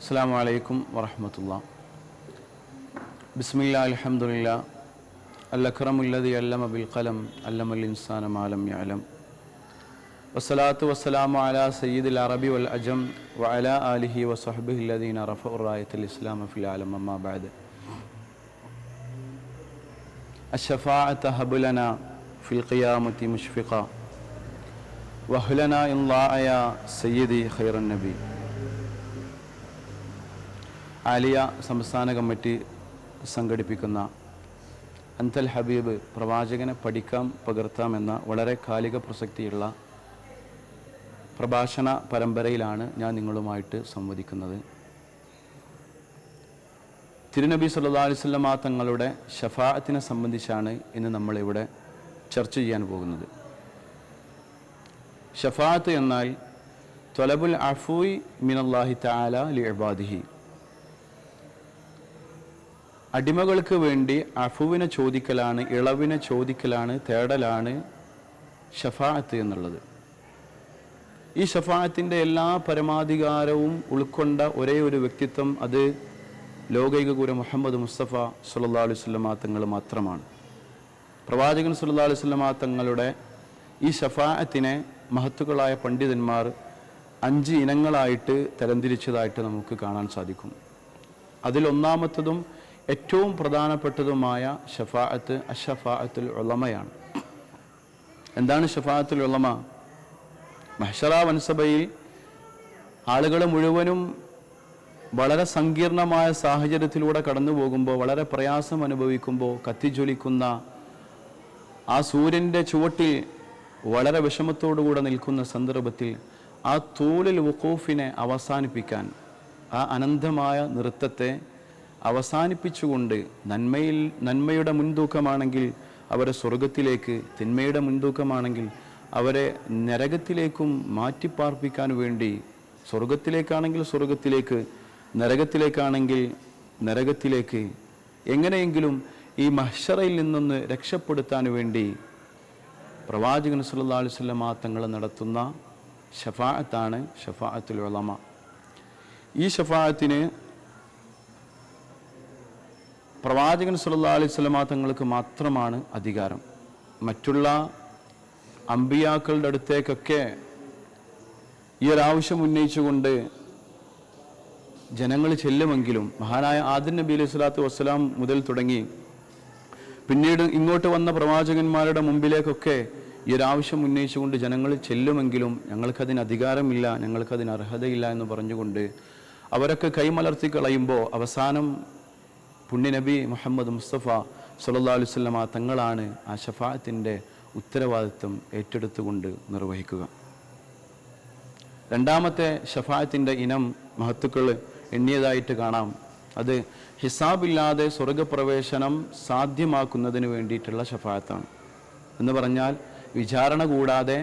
അസ്സാം വലൈക്കും വറഹമത്തുള്ള ബിസ്മില്ല അലഹമുല്ല അല്ലഖറമുല്ലതി അല്ലമ ബിൽ ഖലം അല്ലമൽ ഇൻസാന മാലം യഅലം വസ്സലാത്തു വസ്സലാമു അലാ സയ്യിദുൽ അറബി വൽ അജം വ അലാ ആലിഹി വസഹബിഹി ലദീന റഫഉ റായത്തുൽ ഇസ്ലാം ഫിൽ ആലം അമ്മാ ബഅദ് الشفاعة هب لنا في القيامة مشفقا وهلنا إن ضاع يا سيدي خير النبي ആലിയ സംസ്ഥാന കമ്മിറ്റി സംഘടിപ്പിക്കുന്ന അന്തൽ ഹബീബ് പ്രവാചകനെ പഠിക്കാം പകർത്താം എന്ന വളരെ കാലിക പ്രസക്തിയുള്ള പ്രഭാഷണ പരമ്പരയിലാണ് ഞാൻ നിങ്ങളുമായിട്ട് സംവദിക്കുന്നത്. തിരുനബി സല്ലാ അലിസ്വല്ലമ തങ്ങളുടെ ഷഫാഅത്തിനെ സംബന്ധിച്ചാണ് ഇന്ന് നമ്മളിവിടെ ചർച്ച ചെയ്യാൻ പോകുന്നത്. ഷഫാഅത്ത് എന്നാൽ തൊലബുൽ അഫൂയ് മിനല്ലാഹി തആല ലി ഇബാദിഹി. അടിമകൾക്ക് വേണ്ടി അഫുവിനെ ചോദിക്കലാണ് ഇളവിനെ ചോദിക്കലാണ് തേടലാണ് ഷഫാഅത്ത് എന്നുള്ളത്. ഈ ഷഫാഅത്തിന്റെ എല്ലാ പരമാധികാരവും ഉൾക്കൊണ്ട ഒരേ ഒരു വ്യക്തിത്വം അത് ലോകൈക ഗുരു മുഹമ്മദ് മുസ്തഫ സുല്ലാ അലൈഹി സ്വലമാ തങ്ങൾ മാത്രമാണ്. പ്രവാചകൻ സുല്ലാ അലൈഹി സ്വലമാ തങ്ങളുടെ ഈ ഷഫാഅത്തിനെ മഹത്തുക്കളായ പണ്ഡിതന്മാർ അഞ്ച് ഇനങ്ങളായിട്ട് തരംതിരിച്ചതായിട്ട് നമുക്ക് കാണാൻ സാധിക്കും. അതിലൊന്നാമത്തതും ഏറ്റവും പ്രധാനപ്പെട്ടതുമായ ഷഫാഅത്ത് അഷഫാഅത്തുൽ ഉളമയാണ് എന്താണ് ഷഫാഅത്തുൽ ഉളമ മഹ്ഷറ വൻസഭയിൽ ആളുകൾ മുഴുവനും വളരെ സങ്കീർണമായ സാഹചര്യത്തിലൂടെ കടന്നു പോകുമ്പോൾ വളരെ പ്രയാസം അനുഭവിക്കുമ്പോൾ കത്തിജ്വലിക്കുന്ന ആ സൂര്യന്റെ ചുവട്ടിൽ വളരെ വിഷമത്തോടുകൂടെ നിൽക്കുന്ന സന്ദർഭത്തിൽ ആ തൂലിൽ വുഖൂഫിനെ അവസാനിപ്പിക്കാൻ ആ അനന്തമായ നൃത്തത്തെ അവസാനിപ്പിച്ചുകൊണ്ട് നന്മയിൽ നന്മയുടെ മുൻതൂക്കമാണെങ്കിൽ അവരെ സ്വർഗത്തിലേക്ക് തിന്മയുടെ മുൻതൂക്കമാണെങ്കിൽ അവരെ നരകത്തിലേക്കും മാറ്റിപ്പാർപ്പിക്കാൻ വേണ്ടി സ്വർഗത്തിലേക്കാണെങ്കിൽ സ്വർഗത്തിലേക്ക് നരകത്തിലേക്കാണെങ്കിൽ നരകത്തിലേക്ക് എങ്ങനെയെങ്കിലും ഈ മഹ്ഷറയിൽ നിന്നൊന്ന് രക്ഷപ്പെടുത്താൻ വേണ്ടി പ്രവാചകൻ സല്ലാ അലുസല്ലമ തങ്ങൾ നടത്തുന്ന ഷഫാഅത്താണ് ഷഫാഅത്തുൽ ഉളമ ഈ ഷഫാഅത്തിന് പ്രവാചകൻ സുല്ലാ അലൈഹി സ്വലമാ തങ്ങൾക്ക് മാത്രമാണ് അധികാരം. മറ്റുള്ള അമ്പിയാക്കളുടെ അടുത്തേക്കൊക്കെ ഈ ഒരാവശ്യം ഉന്നയിച്ചുകൊണ്ട് ജനങ്ങൾ ചെല്ലുമെങ്കിലും മഹാനായ ആദിൻ നബി അലൈഹി സ്വലാത്തു വസ്സലാം മുതൽ തുടങ്ങി. പിന്നീട് ഇങ്ങോട്ട് വന്ന പ്രവാചകന്മാരുടെ മുമ്പിലേക്കൊക്കെ ഈ ഒരാവശ്യം ഉന്നയിച്ചുകൊണ്ട് ജനങ്ങൾ ചെല്ലുമെങ്കിലും ഞങ്ങൾക്കതിന് അധികാരമില്ല ഞങ്ങൾക്കതിന് അർഹതയില്ല എന്ന് പറഞ്ഞുകൊണ്ട് അവരൊക്കെ കൈമലർത്തി കളയുമ്പോൾ അവസാനം പുണ്യനബി മുഹമ്മദ് മുസ്തഫ സല്ലാ ആ തങ്ങളാണ് ആ ഷഫാത്തിന്റെ ഉത്തരവാദിത്വം ഏറ്റെടുത്തുകൊണ്ട് നിർവഹിക്കുക. രണ്ടാമത്തെ ഷഫായത്തിന്റെ ഇനം മഹത്തുക്കൾ എണ്ണിയതായിട്ട് കാണാം. അത് ഹിസാബില്ലാതെ സ്വർഗപ്രവേശനം സാധ്യമാക്കുന്നതിന് വേണ്ടിയിട്ടുള്ള ഷഫായത്താണ് എന്ന് പറഞ്ഞാൽ വിചാരണ കൂടാതെ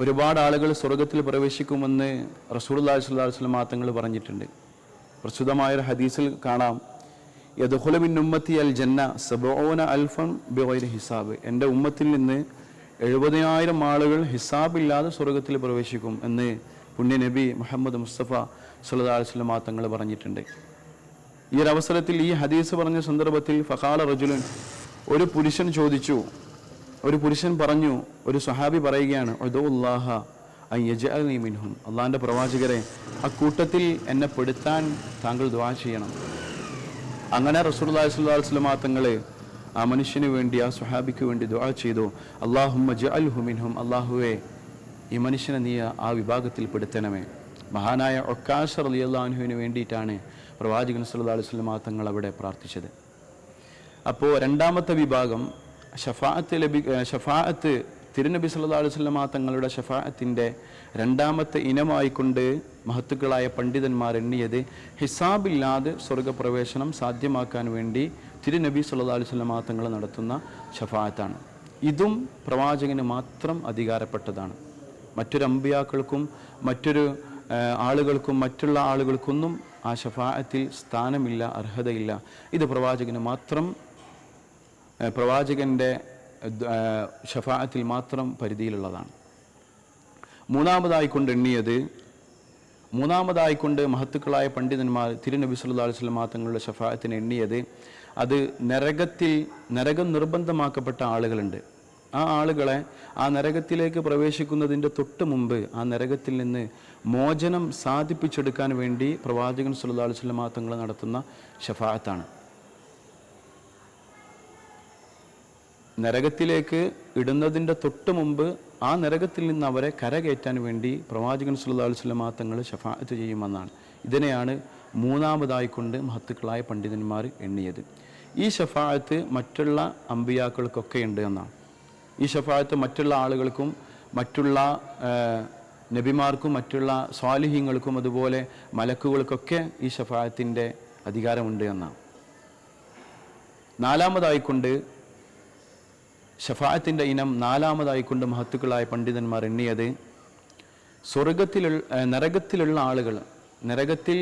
ഒരുപാട് ആളുകൾ സ്വർഗത്തിൽ പ്രവേശിക്കുമെന്ന് റസൂർല്ലാഹി സ്വല്ലാ വസ്ലം തങ്ങൾ പറഞ്ഞിട്ടുണ്ട്. പ്രസ്തുതമായൊരു ഹദീസിൽ കാണാം. യദുഹുലമിൻ ഉമ്മത്തി അൽ ജന്ന സബോന അൽഫൻ ബിവൈർ ഹിസാബ്. എന്റെ ഉമ്മത്തിൽ നിന്ന് എഴുപതിനായിരം ആളുകൾ ഹിസാബില്ലാതെ സ്വർഗത്തിൽ പ്രവേശിക്കും എന്ന് പുണ്യ നബി മുഹമ്മദ് മുസ്തഫ സുലതാസ്ലം മാത്തങ്ങൾ തങ്ങൾ പറഞ്ഞിട്ടുണ്ട്. ഈ ഒരു അവസരത്തിൽ ഈ ഹദീസ് പറഞ്ഞ സന്ദർഭത്തിൽ ഫഖാല റജുലൻ ഒരു പുരുഷൻ ചോദിച്ചു. ഒരു പുരുഷൻ പറഞ്ഞു ഒരു സഹാബി പറയുകയാണ് ഒദുല്ലാഹ അയ്യജഅൽനി മിൻഹും. അള്ളാഹന്റെ പ്രവാചകരെ ആ കൂട്ടത്തിൽ എന്നെ പെടുത്താൻ താങ്കൾ ദ്വാ ചെയ്യണം. അങ്ങനെ അലൈഹി തങ്ങളെ ആ മനുഷ്യന് വേണ്ടി ആ സുഹാബിക്ക് വേണ്ടി ദുആ ചെയ്തു. അള്ളാഹുമ്മ അള്ളാഹുവേ ഈ മനുഷ്യനെ നീ ആ വിഭാഗത്തിൽ പെടുത്തണമേ. മഹാനായ ഒക്കാശർ അലി അള്ളാഹുവിന് വേണ്ടിയിട്ടാണ് പ്രവാചകൻ സല്ലാ അലൈഹി വസല്ലം തങ്ങൾ അവിടെ പ്രാർത്ഥിച്ചത്. അപ്പോൾ രണ്ടാമത്തെ വിഭാഗം ഷഫാഅത്ത് ലഭി ഷഫാഅത്ത് തിരുനബി സല്ലാ അലുസല്ലമ തങ്ങളുടെ ഷഫാഅത്തിന്റെ രണ്ടാമത്തെ ഇനമായിക്കൊണ്ട് മഹത്തുക്കളായ പണ്ഡിതന്മാർ എണ്ണിയത് ഹിസാബില്ലാതെ സ്വർഗപ്രവേശനം സാധ്യമാക്കാൻ വേണ്ടി തിരുനബി സല്ലാ അലുസല്ലമ തങ്ങൾ നടത്തുന്ന ഷഫാഅത്താണ്. ഇതും പ്രവാചകന് മാത്രം അധികാരപ്പെട്ടതാണ്. മറ്റൊരു അമ്പിയാക്കൾക്കും മറ്റൊരു ആളുകൾക്കും മറ്റുള്ള ആളുകൾക്കൊന്നും ആ ഷഫാഅത്തിൽ സ്ഥാനമില്ല അർഹതയില്ല. ഇത് പ്രവാചകന് മാത്രം പ്രവാചകന്റെ ഷഫാഅത്തിൽ മാത്രം പരിധിയിലുള്ളതാണ്. മൂന്നാമതായി കൊണ്ട് എണ്ണിയത് മൂന്നാമതായി കൊണ്ട് മഹത്തുക്കളായ പണ്ഡിതന്മാർ തിരുനബി അലൈഹി വസല്ലം തങ്ങളുടെ ഷഫായത്തിന് എണ്ണിയത് അത് നരകത്തിൽ നരകം നിർബന്ധമാക്കപ്പെട്ട ആളുകളുണ്ട്. ആ ആളുകളെ ആ നരകത്തിലേക്ക് പ്രവേശിക്കുന്നതിന്റെ തൊട്ട് മുമ്പ് ആ നരകത്തിൽ നിന്ന് മോചനം സാധിപ്പിച്ചെടുക്കാൻ വേണ്ടി പ്രവാചകൻ അലൈഹി വസല്ലം തങ്ങൾ നടത്തുന്ന ഷഫായത്താണ് നരകത്തിലേക്ക് ഇടുന്നതിന്റെ തൊട്ട് മുമ്പ് ആ നരകത്തിൽ നിന്ന് അവരെ കരകയറ്റാൻ വേണ്ടി പ്രവാചകൻ സുല്ലാ വസല്ലം തങ്ങൾ ഷഫാഅത്ത് ചെയ്യുമെന്നാണ്. ഇതിനെയാണ് മൂന്നാമതായിക്കൊണ്ട് മഹത്തുക്കളായ പണ്ഡിതന്മാർ എണ്ണിയത്. ഈ ഷഫായത്ത് മറ്റുള്ള അമ്പിയാക്കൾക്കൊക്കെ ഉണ്ട് എന്നാണ്. ഈ ഷഫായത്ത് മറ്റുള്ള ആളുകൾക്കും മറ്റുള്ള നബിമാർക്കും മറ്റുള്ള സ്വാലിഹ്യങ്ങൾക്കും അതുപോലെ മലക്കുകൾക്കൊക്കെ ഈ ഷഫായത്തിന്റെ അധികാരമുണ്ട് എന്നാണ്. നാലാമതായിക്കൊണ്ട് ഷഫായത്തിന്റെ ഇനം നാലാമതായി കൊണ്ട് മഹത്തുക്കളായ പണ്ഡിതന്മാർ എണ്ണിയത് സ്വർഗത്തിലുള്ള നരകത്തിലുള്ള ആളുകൾ നരകത്തിൽ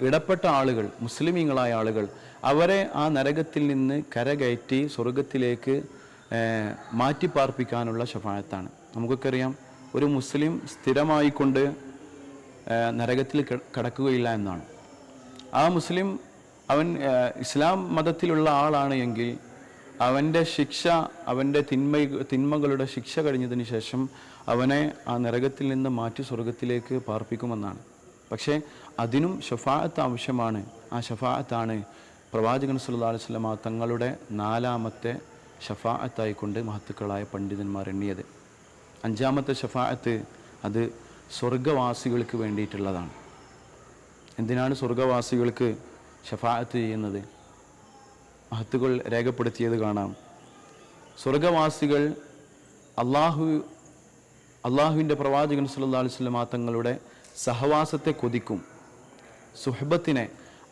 ഇടപെട്ട ആളുകൾ മുസ്ലിമീങ്ങളായ ആളുകൾ അവരെ ആ നരകത്തിൽ നിന്ന് കരകയറ്റി സ്വർഗത്തിലേക്ക് മാറ്റിപ്പാർപ്പിക്കാനുള്ള ഷഫായത്താണ് നമുക്കൊക്കെ അറിയാം ഒരു മുസ്ലിം സ്ഥിരമായിക്കൊണ്ട് നരകത്തിൽ കടക്കുകയില്ല എന്നാണ്. ആ മുസ്ലിം അവൻ ഇസ്ലാം മതത്തിലുള്ള ആളാണ് എങ്കിൽ അവന്റെ ശിക്ഷ അവന്റെ തിന്മ തിന്മകളുടെ ശിക്ഷ കഴിഞ്ഞതിന് ശേഷം അവനെ ആ നരകത്തിൽ നിന്ന് മാറ്റി സ്വർഗത്തിലേക്ക് പാർപ്പിക്കുമെന്നാണ്. പക്ഷേ അതിനും ഷഫാഅത്ത് ആവശ്യമാണ്. ആ ഷഫാഅത്താണ് പ്രവാചകൻ സല്ലല്ലാഹു അലൈഹി വസല്ലമ തങ്ങളുടെ നാലാമത്തെ ഷഫാഅത്തായിക്കൊണ്ട് മഹത്തുക്കളായ പണ്ഡിതന്മാർ എണ്ണിയത്. അഞ്ചാമത്തെ ഷഫാഅത്ത് അത് സ്വർഗവാസികൾക്ക് വേണ്ടിയിട്ടുള്ളതാണ്. എന്തിനാണ് സ്വർഗവാസികൾക്ക് ഷഫാഅത്ത് ചെയ്യുന്നത്? മഹത്തുകൾ രേഖപ്പെടുത്തിയത് കാണാം. സ്വർഗവാസികൾ അള്ളാഹു അള്ളാഹുവിന്റെ പ്രവാചകൻ സല്ലല്ലാഹു അലൈഹി വസല്ലമ തങ്ങളുടെ സഹവാസത്തെ കൊതിക്കും. സുഹബത്തിനെ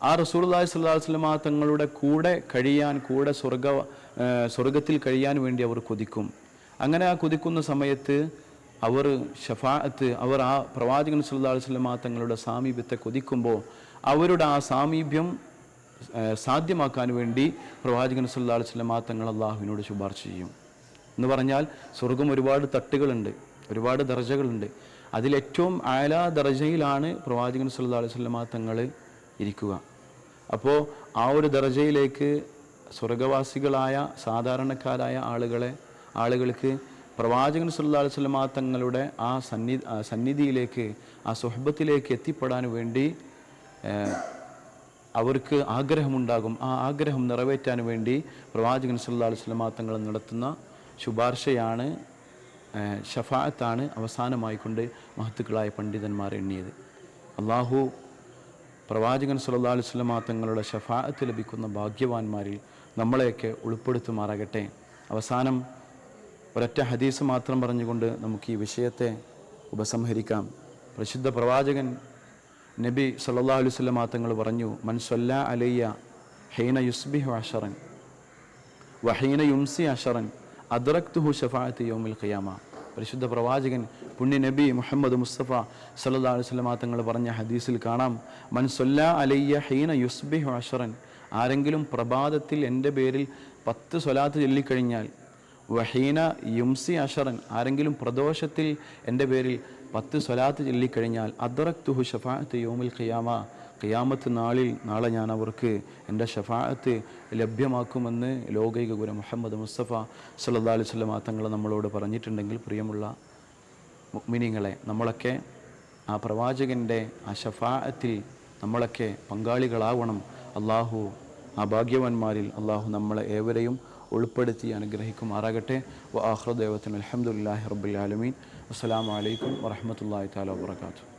ആ റസൂലുള്ളാഹി സ്വല്ലാ അലൈഹി വസല്ലമ തങ്ങളുടെ കൂടെ കഴിയാൻ കൂടെ സ്വർഗ സ്വർഗത്തിൽ കഴിയാൻ വേണ്ടി അവർ കൊതിക്കും. അങ്ങനെ ആ കൊതിക്കുന്ന സമയത്ത് അവർ ഷഫാഅത്ത് അവർ ആ പ്രവാചകൻ അലൈഹി വസല്ലമ തങ്ങളുടെ സാമീപ്യത്തെ കൊതിക്കുമ്പോൾ അവരുടെ ആ സാമീപ്യം സാധ്യമാക്കാൻ വേണ്ടി പ്രവാചകൻ സല്ലല്ലാഹു അലൈഹി വസല്ലമ തങ്ങൾ അള്ളാഹുവിനോട് ശുപാർശ ചെയ്യും. എന്ന് പറഞ്ഞാൽ സ്വർഗം ഒരുപാട് തട്ടുകളുണ്ട് ഒരുപാട് ദർജകളുണ്ട്. അതിലേറ്റവും ആലാ ദർജയിലാണ് പ്രവാചകൻ സല്ലല്ലാഹു അലൈഹി വസല്ലമ തങ്ങൾ ഇരിക്കുക. അപ്പോൾ ആ ഒരു ദർജയിലേക്ക് സ്വർഗവാസികളായ സാധാരണക്കാരായ ആളുകളെ ആളുകൾക്ക് പ്രവാചകൻ സല്ലല്ലാഹു അലൈഹി വസല്ലമ തങ്ങളുടെ ആ സന്നി സന്നിധിയിലേക്ക് ആ സുഹബത്തിലേക്ക് എത്തിപ്പെടാൻ വേണ്ടി അവർക്ക് ആഗ്രഹമുണ്ടാകും. ആ ആഗ്രഹം നിറവേറ്റാൻ വേണ്ടി പ്രവാചകൻ സല്ലാ അലൈഹി വസല്ലമ തങ്ങൾ നടത്തുന്ന ശുപാർശയാണ് ഷഫാത്താണ് അവസാനമായിക്കൊണ്ട് മഹത്തുക്കളായ പണ്ഡിതന്മാർ എണ്ണിയത്. അള്ളാഹു പ്രവാചകൻ സല്ലാ അലൈഹി വസല്ലമ തങ്ങളുടെ ഷഫാഅത്ത് ലഭിക്കുന്ന ഭാഗ്യവാന്മാരിൽ നമ്മളെയൊക്കെ ഉൾപ്പെടുത്തുമാറാകട്ടെ. അവസാനം ഒരൊറ്റ ഹദീസ് മാത്രം പറഞ്ഞുകൊണ്ട് നമുക്ക് ഈ വിഷയത്തെ ഉപസംഹരിക്കാം. പ്രസിദ്ധ പ്രവാചകൻ നബി സല്ലാ അലൈഹി വസല്ലമ തങ്ങൾ പറഞ്ഞു മൻ സല്ല അലയ്യ ഹൈന യുസ്ബിഹു അഷറൻ വഹീന യുംസി അഷറൻ അദ്റക്തുഹു ഷഫാഅത്ത് യോമിൽ ഖിയാമ. പരിശുദ്ധ പ്രവാചകൻ പുണ്യ നബി മുഹമ്മദ് മുസ്തഫ സല്ലാ അലൈഹി വസല്ലമ തങ്ങൾ പറഞ്ഞ ഹദീസിൽ കാണാം മൻ സല്ല അലയ്യ ഹൈന യുസ്ബിഹു അഷറൻ. ആരെങ്കിലും പ്രഭാതത്തിൽ എന്റെ പേരിൽ പത്ത് സ്വലാത്ത് ചൊല്ലിക്കഴിഞ്ഞാൽ വഹീന യുംസി അഷറൻ ആരെങ്കിലും പ്രദോഷത്തിൽ എന്റെ പേരിൽ പത്ത് സ്വലാത്ത് ചൊല്ലിക്കഴിഞ്ഞാൽ അദ്റക്തുഹു ഷഫാഅത്ത് യോമിൽ ഖിയാമ ഖിയാമത്ത് നാളിൽ നാളെ ഞാൻ അവർക്ക് എന്റെ ഷഫാഅത്ത് ലഭ്യമാക്കുമെന്ന് ലോകൈക ഗുരു മുഹമ്മദ് മുസ്തഫ സല്ലല്ലാഹു അലൈഹി വസല്ലമ തങ്ങൾ നമ്മളോട് പറഞ്ഞിട്ടുണ്ടെങ്കിൽ പ്രിയമുള്ള മുഅ്മിനീങ്ങളെ നമ്മളൊക്കെ ആ പ്രവാചകന്റെ ആ ഷഫാഅത്തിൽ നമ്മളൊക്കെ പങ്കാളികളാവണം. അള്ളാഹു ആ ഭാഗ്യവാന്മാരിൽ അള്ളാഹു നമ്മളെ ഏവരെയും ഉൾപ്പെടുത്തി അനുഗ്രഹിക്കുമാറാകട്ടെ. വ ആഹ്റദേവത്തിന് അലഹമുല്ലാഹി റബ്ബുൽ ആലമീൻ. അസ്സലാമു അലൈക്കും വറഹ്മത്തുള്ളാഹി തആല വബറകാതുഹു